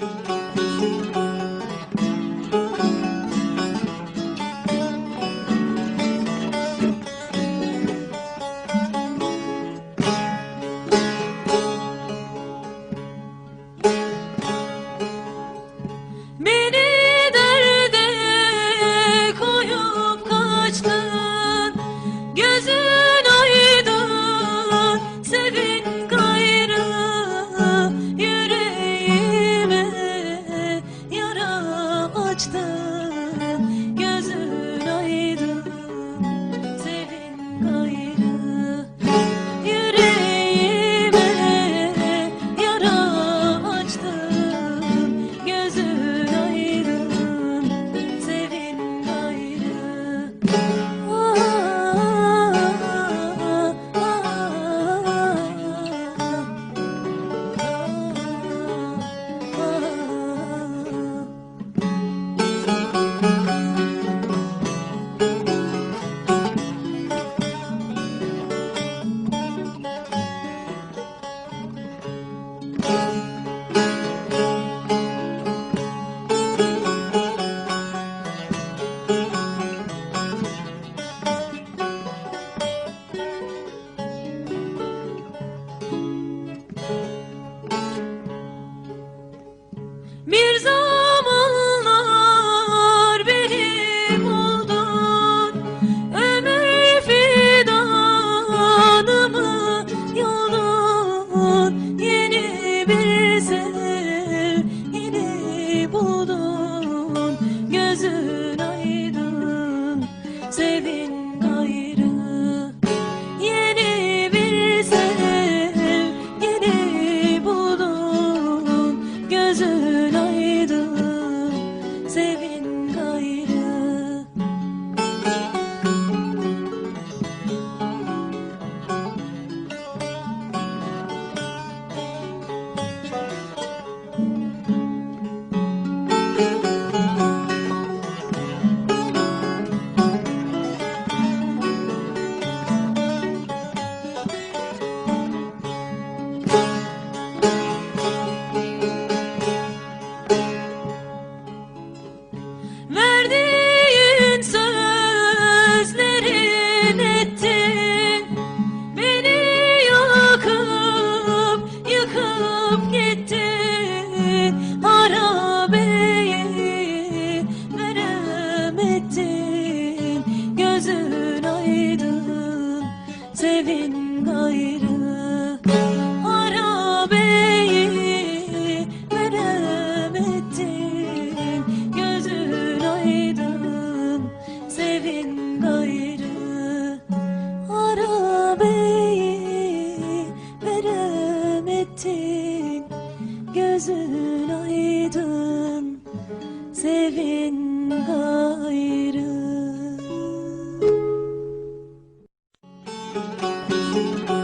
Música the you. gözün aydın sevin gayrı Harabeyi verem ettin? Gözün aydın sevin gayrı Harabeyi verem ettin? Gözün aydın sevin gayrı Música